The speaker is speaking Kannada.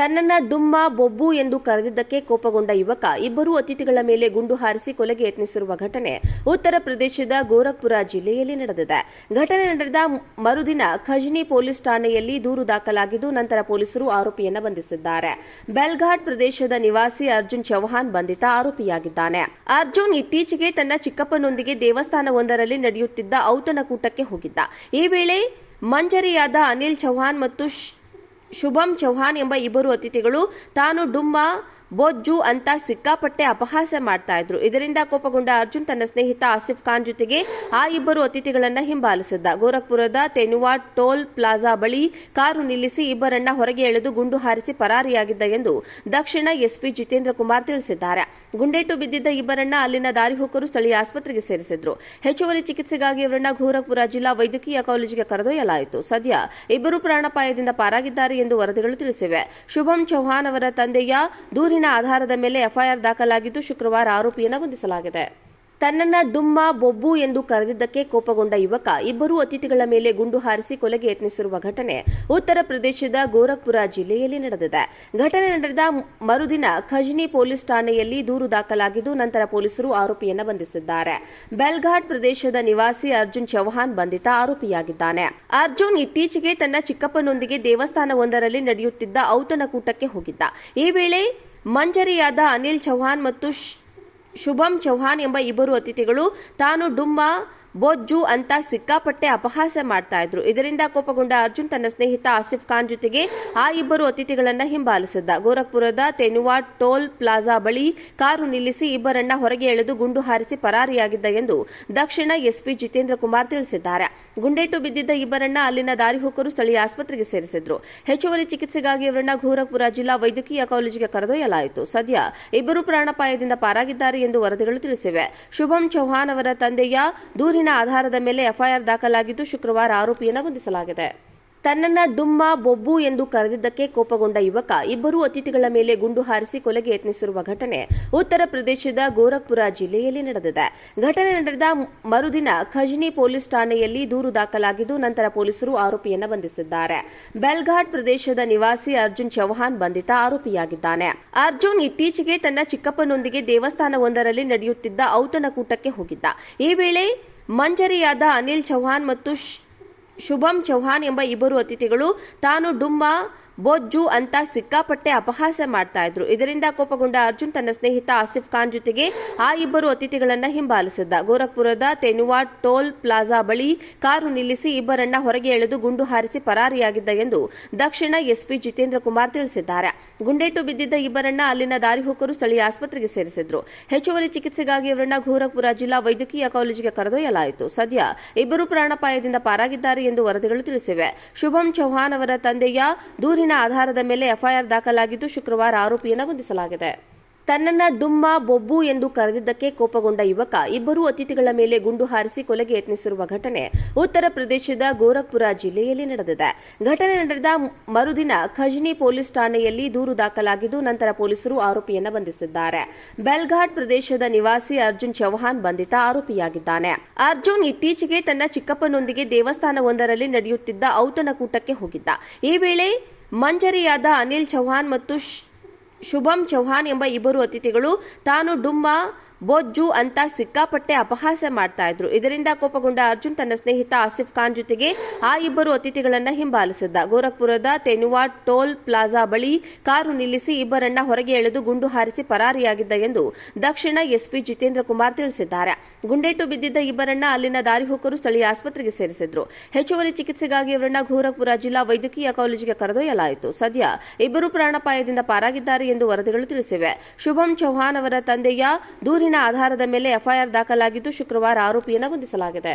ತನ್ನನ್ನ ಡುಮ್ಮ ಬೊಬ್ಬು ಎಂದು ಕರೆದಿದ್ದಕ್ಕೆ ಕೋಪಗೊಂಡ ಯುವಕ ಇಬ್ಬರು ಅತಿಥಿಗಳ ಮೇಲೆ ಗುಂಡು ಹಾರಿಸಿ ಕೊಲೆಗೆ ಯತ್ನಿಸಿರುವ ಘಟನೆ ಉತ್ತರ ಪ್ರದೇಶದ ಗೋರಖ್ಪುರ ಜಿಲ್ಲೆಯಲ್ಲಿ ನಡೆದಿದೆ. ಘಟನೆ ನಡೆದ ಮರುದಿನ ಖಜ್ನಿ ಪೊಲೀಸ್ ಠಾಣೆಯಲ್ಲಿ ದೂರು ದಾಖಲಾಗಿದ್ದು, ನಂತರ ಪೊಲೀಸರು ಆರೋಪಿಯನ್ನು ಬಂಧಿಸಿದ್ದಾರೆ. ಬೆಲ್ಘಾಟ್ ಪ್ರದೇಶದ ನಿವಾಸಿ ಅರ್ಜುನ್ ಚೌಹಾನ್ ಬಂಧಿತ ಆರೋಪಿಯಾಗಿದ್ದಾನೆ. ಅರ್ಜುನ್ ಇತ್ತೀಚೆಗೆ ತನ್ನ ಚಿಕ್ಕಪ್ಪನೊಂದಿಗೆ ದೇವಸ್ಥಾನವೊಂದರಲ್ಲಿ ನಡೆಯುತ್ತಿದ್ದ ಔತಣಕೂಟಕ್ಕೆ ಹೋಗಿದ್ದ. ಈ ವೇಳೆ ಮಂಜರಿಯಾದ ಅನಿಲ್ ಚೌಹಾನ್ ಮತ್ತು ಶುಭಂ ಚೌಹಾನ್ ಎಂಬ ಇಬ್ಬರು ಅತಿಥಿಗಳು ತಾನು ಡುಮ್ಮ ಬೊಜ್ಜು ಅಂತ ಸಿಕ್ಕಾಪಟ್ಟೆ ಅಪಹಾಸ ಮಾಡ್ತಾ ಇದ್ರು. ಇದರಿಂದ ಕೋಪಗೊಂಡ ಅರ್ಜುನ್ ತನ್ನ ಸ್ನೇಹಿತ ಆಸಿಫ್ ಖಾನ್ ಜೊತೆಗೆ ಆ ಇಬ್ಬರು ಅತಿಥಿಗಳನ್ನ ಹಿಂಬಾಲಿಸಿದ್ದ. ಗೋರಖ್ಪುರದ ತೆನುವಾ ಟೋಲ್ ಪ್ಲಾಜಾ ಬಳಿ ಕಾರು ನಿಲ್ಲಿಸಿ ಇಬ್ಬರನ್ನ ಹೊರಗೆ ಎಳೆದು ಗುಂಡು ಹಾರಿಸಿ ಪರಾರಿಯಾಗಿದ್ದ ಎಂದು ದಕ್ಷಿಣ ಎಸ್ಪಿ ಜಿತೇಂದ್ರ ಕುಮಾರ್ ತಿಳಿಸಿದ್ದಾರೆ. ಗುಂಡೇಟು ಬಿದ್ದಿದ್ದ ಇಬ್ಬರನ್ನ ಅಲ್ಲಿನ ದಾರಿಹೋಕರು ಸ್ಥಳೀಯ ಆಸ್ಪತ್ರೆಗೆ ಸೇರಿಸಿದ್ರು. ಹೆಚ್ಚುವರಿ ಚಿಕಿತ್ಸೆಗಾಗಿ ಇವರನ್ನ ಗೋರಖ್ಪುರ ಜಿಲ್ಲಾ ವೈದ್ಯಕೀಯ ಕಾಲೇಜಿಗೆ ಕರೆದೊಯ್ಯಲಾಯಿತು. ಸದ್ಯ ಇಬ್ಬರು ಪ್ರಾಣಾಪಾಯದಿಂದ ಪಾರಾಗಿದ್ದಾರೆ ಎಂದು ವರದಿಗಳು ತಿಳಿಸಿವೆ. ಶುಭಂ ಚೌಹಾನ್ ಅವರ ತಂದೆಯ ದೂರಿನ ಆಧಾರದ ಮೇಲೆ ಎಫ್ಐಆರ್ ದಾಖಲಾಗಿದ್ದು ಶುಕ್ರವಾರ ಆರೋಪಿಯನ್ನು ಬಂಧಿಸಲಾಗಿದೆ. ತನ್ನನ್ನ ಡುಮ್ಮ ಬೊಬ್ಬು ಎಂದು ಕರೆದಿದ್ದಕ್ಕೆ ಕೋಪಗೊಂಡ ಯುವಕ ಇಬ್ಬರು ಅತಿಥಿಗಳ ಮೇಲೆ ಗುಂಡು ಹಾರಿಸಿ ಕೊಲೆಗೆ ಯತ್ನಿಸಿರುವ ಘಟನೆ ಉತ್ತರ ಪ್ರದೇಶದ ಗೋರಖ್ಪುರ ಜಿಲ್ಲೆಯಲ್ಲಿ ನಡೆದಿದೆ. ಘಟನೆ ನಡೆದ ಮರುದಿನ ಖಜ್ನಿ ಪೊಲೀಸ್ ಠಾಣೆಯಲ್ಲಿ ದೂರು ದಾಖಲಾಗಿದ್ದು ನಂತರ ಪೊಲೀಸರು ಆರೋಪಿಯನ್ನು ಬಂಧಿಸಿದ್ದಾರೆ. ಬೆಲ್ಘಾಟ್ ಪ್ರದೇಶದ ನಿವಾಸಿ ಅರ್ಜುನ್ ಚೌಹಾನ್ ಬಂಧಿತ ಆರೋಪಿಯಾಗಿದ್ದಾನೆ. ಅರ್ಜುನ್ ಇತ್ತೀಚೆಗೆ ತನ್ನ ಚಿಕ್ಕಪ್ಪನೊಂದಿಗೆ ದೇವಸ್ಥಾನವೊಂದರಲ್ಲಿ ನಡೆಯುತ್ತಿದ್ದ ಔತಣಕೂಟಕ್ಕೆ ಹೋಗಿದ್ದ. ಈ ವೇಳೆ ಮಂಜರಿಯಾದ ಅನಿಲ್ ಚೌಹಾನ್ ಮತ್ತು ಶುಭಂ ಚೌಹಾನ್ ಎಂಬ ಇಬ್ಬರು ಅತಿಥಿಗಳು ತಾನು ಡುಮ್ಮ ಬೊಜ್ಜು ಅಂತ ಸಿಕ್ಕಾಪಟ್ಟೆ ಅಪಹಾಸ್ಯ ಮಾಡ್ತಾ ಇದ್ರು. ಇದರಿಂದ ಕೋಪಗೊಂಡ ಅರ್ಜುನ್ ತನ್ನ ಸ್ನೇಹಿತ ಆಸಿಫ್ ಖಾನ್ ಜೊತೆಗೆ ಆ ಇಬ್ಬರು ಅತಿಥಿಗಳನ್ನ ಹಿಂಬಾಲಿಸಿದ್ದ. ಗೋರಖ್ಪುರದ ತೆನುವಾ ಟೋಲ್ ಪ್ಲಾಜಾ ಬಳಿ ಕಾರು ನಿಲ್ಲಿಸಿ ಇಬ್ಬರನ್ನ ಹೊರಗೆ ಎಳೆದು ಗುಂಡು ಹಾರಿಸಿ ಪರಾರಿಯಾಗಿದ್ದ ಎಂದು ದಕ್ಷಿಣ ಎಸ್ಪಿ ಜಿತೇಂದ್ರ ಕುಮಾರ್ ತಿಳಿಸಿದ್ದಾರೆ. ಗುಂಡೇಟು ಬಿದ್ದಿದ್ದ ಇಬ್ಬರನ್ನ ಅಲ್ಲಿನ ದಾರಿಹೋಕರು ಸ್ಥಳೀಯ ಆಸ್ಪತ್ರೆಗೆ ಸೇರಿಸಿದ್ರು. ಹೆಚ್ಚುವರಿ ಚಿಕಿತ್ಸೆಗಾಗಿ ಇವರನ್ನ ಗೋರಖ್ಪುರ ಜಿಲ್ಲಾ ವೈದ್ಯಕೀಯ ಕಾಲೇಜಿಗೆ ಕರೆದೊಯ್ಯಲಾಯಿತು. ಸದ್ಯ ಇಬ್ಬರು ಪ್ರಾಣಾಪಾಯದಿಂದ ಪಾರಾಗಿದ್ದಾರೆ ಎಂದು ವರದಿಗಳು ತಿಳಿಸಿವೆ. ಶುಭಂ ಚೌಹಾನ್ ಅವರ ತಂದೆಯ ದೂರಿನ ಆಧಾರದ ಮೇಲೆ ಎಫ್ಐಆರ್ ದಾಖಲಾಗಿದ್ದು ಶುಕ್ರವಾರ ಆರೋಪಿಯನ್ನು ಬಂಧಿಸಲಾಗಿದೆ. ತನ್ನನ್ನ ಡುಮ್ಮ, ಬೊಬ್ಬು ಎಂದು ಕರೆದಿದ್ದಕ್ಕೆ ಕೋಪಗೊಂಡ ಯುವಕ ಇಬ್ಬರು ಅತಿಥಿಗಳ ಮೇಲೆ ಗುಂಡು ಹಾರಿಸಿ ಕೊಲೆಗೆ ಯತ್ನಿಸಿರುವ ಘಟನೆ ಉತ್ತರ ಪ್ರದೇಶದ ಗೋರಖ್ಪುರ ಜಿಲ್ಲೆಯಲ್ಲಿ ನಡೆದಿದೆ. ಘಟನೆ ನಡೆದ ಮರುದಿನ ಖಜ್ನಿ ಪೊಲೀಸ್ ಠಾಣೆಯಲ್ಲಿ ದೂರು ದಾಖಲಾಗಿದ್ದು ನಂತರ ಪೊಲೀಸರು ಆರೋಪಿಯನ್ನು ಬಂಧಿಸಿದ್ದಾರೆ. ಬೆಲ್ಘಾಟ್ ಪ್ರದೇಶದ ನಿವಾಸಿ ಅರ್ಜುನ್ ಚೌಹಾನ್ ಬಂಧಿತ ಆರೋಪಿಯಾಗಿದ್ದಾನೆ. ಅರ್ಜುನ್ ಇತ್ತೀಚೆಗೆ ತನ್ನ ಚಿಕ್ಕಪ್ಪನೊಂದಿಗೆ ದೇವಸ್ಥಾನವೊಂದರಲ್ಲಿ ನಡೆಯುತ್ತಿದ್ದ ಔತಣಕೂಟಕ್ಕೆ ಹೋಗಿದ್ದ. ಈ ವೇಳೆ ಮಂಜರಿಯಾದ ಅನಿಲ್ ಚೌಹಾನ್ ಮತ್ತು ಶುಭಂ ಚೌಹಾನ್ ಎಂಬ ಇಬ್ಬರು ಅತಿಥಿಗಳು ತಾನು ಡುಮ್ಮ ಬೊಜ್ಜು ಅಂತ ಸಿಕ್ಕಾಪಟ್ಟೆ ಅಪಹಾಸ್ಯ ಮಾಡ್ತಾ ಇದ್ರು. ಇದರಿಂದ ಕೋಪಗೊಂಡ ಅರ್ಜುನ್ ತನ್ನ ಸ್ನೇಹಿತ ಆಸಿಫ್ ಖಾನ್ ಜೊತೆಗೆ ಆ ಇಬ್ಬರು ಅತಿಥಿಗಳನ್ನ ಹಿಂಬಾಲಿಸಿದ್ದ. ಗೋರಖ್ಪುರದ ತೆನುವಾ ಟೋಲ್ ಪ್ಲಾಜಾ ಬಳಿ ಕಾರು ನಿಲ್ಲಿಸಿ ಇಬ್ಬರನ್ನ ಹೊರಗೆ ಎಳೆದು ಗುಂಡು ಹಾರಿಸಿ ಪರಾರಿಯಾಗಿದ್ದ ಎಂದು ದಕ್ಷಿಣ ಎಸ್ಪಿ ಜಿತೇಂದ್ರ ಕುಮಾರ್ ತಿಳಿಸಿದ್ದಾರೆ. ಗುಂಡೇಟು ಬಿದ್ದಿದ್ದ ಇಬ್ಬರನ್ನ ಅಲ್ಲಿನ ದಾರಿಹೋಕರು ಸ್ಥಳೀಯ ಆಸ್ಪತ್ರೆಗೆ ಸೇರಿಸಿದ್ರು. ಹೆಚ್ಚುವರಿ ಚಿಕಿತ್ಸೆಗಾಗಿ ಇವರನ್ನ ಗೋರಖ್ಪುರ ಜಿಲ್ಲಾ ವೈದ್ಯಕೀಯ ಕಾಲೇಜಿಗೆ ಕರೆದೊಯ್ಯಲಾಯಿತು. ಸದ್ಯ ಇಬ್ಬರು ಪ್ರಾಣಪಾಯದಿಂದ ಪಾರಾಗಿದ್ದಾರೆ ಎಂದು ವರದಿಗಳು ತಿಳಿಸಿವೆ. ಶುಭಂ ಚೌಹಾನ್ ಅವರ ತಂದೆಯ ದೂರಿನ ಆಧಾರದ ಮೇಲೆ ಎಫ್ಐಆರ್ ದಾಖಲಾಗಿದ್ದು ಶುಕ್ರವಾರ ಆರೋಪಿಯನ್ನು ಬಂಧಿಸಲಾಗಿದೆ. ತನ್ನನ್ನ ಡುಮ್ಮ ಬೊಬ್ಬು ಎಂದು ಕರೆದಿದ್ದಕ್ಕೆ ಕೋಪಗೊಂಡ ಯುವಕ ಇಬ್ಬರು ಅತಿಥಿಗಳ ಮೇಲೆ ಗುಂಡು ಹಾರಿಸಿ ಕೊಲೆಗೆ ಯತ್ನಿಸಿರುವ ಘಟನೆ ಉತ್ತರ ಪ್ರದೇಶದ ಗೋರಖ್ಪುರ ಜಿಲ್ಲೆಯಲ್ಲಿ ನಡೆದಿದೆ. ಘಟನೆ ನಡೆದ ಮರುದಿನ ಖಜ್ನಿ ಪೊಲೀಸ್ ಠಾಣೆಯಲ್ಲಿ ದೂರು ದಾಖಲಾಗಿದ್ದು ನಂತರ ಪೊಲೀಸರು ಆರೋಪಿಯನ್ನು ಬಂಧಿಸಿದ್ದಾರೆ. ಬೆಲ್ಘಾಟ್ ಪ್ರದೇಶದ ನಿವಾಸಿ ಅರ್ಜುನ್ ಚೌಹಾನ್ ಬಂಧಿತ ಆರೋಪಿಯಾಗಿದ್ದಾನೆ. ಅರ್ಜುನ್ ಇತ್ತೀಚೆಗೆ ತನ್ನ ಚಿಕ್ಕಪ್ಪನೊಂದಿಗೆ ದೇವಸ್ಥಾನವೊಂದರಲ್ಲಿ ನಡೆಯುತ್ತಿದ್ದ ಔತಣಕೂಟಕ್ಕೆ ಹೋಗಿದ್ದ. ಈ ವೇಳೆ ಮಂಜರಿಯಾದ ಅನಿಲ್ ಚೌಹಾನ್ ಮತ್ತು ಶುಭಂ ಚೌಹಾನ್ ಎಂಬ ಇಬ್ಬರು ಅತಿಥಿಗಳು ತಾನು ಡುಮ್ಮ ಬೊಜ್ಜು ಅಂತ ಸಿಕ್ಕಾಪಟ್ಟೆ ಅಪಹಾಸ ಮಾಡ್ತಾ ಇದ್ರು. ಇದರಿಂದ ಕೋಪಗೊಂಡ ಅರ್ಜುನ್ ತನ್ನ ಸ್ನೇಹಿತ ಆಸಿಫ್ ಖಾನ್ ಜೊತೆಗೆ ಆ ಇಬ್ಬರು ಅತಿಥಿಗಳನ್ನ ಹಿಂಬಾಲಿಸಿದ್ದ. ಗೋರಖ್ಪುರದ ತೆನುವಾ ಟೋಲ್ ಪ್ಲಾಜಾ ಬಳಿ ಕಾರು ನಿಲ್ಲಿಸಿ ಇಬ್ಬರನ್ನ ಹೊರಗೆ ಎಳೆದು ಗುಂಡು ಹಾರಿಸಿ ಪರಾರಿಯಾಗಿದ್ದ ಎಂದು ದಕ್ಷಿಣ ಎಸ್ಪಿ ಜಿತೇಂದ್ರ ಕುಮಾರ್ ತಿಳಿಸಿದ್ದಾರೆ. ಗುಂಡೇಟು ಬಿದ್ದಿದ್ದ ಇಬ್ಬರನ್ನ ಅಲ್ಲಿನ ದಾರಿಹೋಕರು ಸ್ಥಳೀಯ ಆಸ್ಪತ್ರೆಗೆ ಸೇರಿಸಿದ್ರು. ಹೆಚ್ಚುವರಿ ಚಿಕಿತ್ಸೆಗಾಗಿ ಇವರನ್ನ ಗೋರಖ್ಪುರ ಜಿಲ್ಲಾ ವೈದ್ಯಕೀಯ ಕಾಲೇಜಿಗೆ ಕರೆದೊಯ್ಯಲಾಯಿತು. ಸದ್ಯ ಇಬ್ಬರು ಪ್ರಾಣಾಪಾಯದಿಂದ ಪಾರಾಗಿದ್ದಾರೆ ಎಂದು ವರದಿಗಳು ತಿಳಿಸಿವೆ. ಶುಭಂ ಚೌಹಾನ್ ಅವರ ತಂದೆಯ ದೂರಿನ ಆಧಾರದ ಮೇಲೆ ಎಫ್ಐಆರ್ ದಾಖಲಾಗಿದ್ದು ಶುಕ್ರವಾರ ಆರೋಪಿಯನ್ನು ಬಂಧಿಸಲಾಗಿದೆ.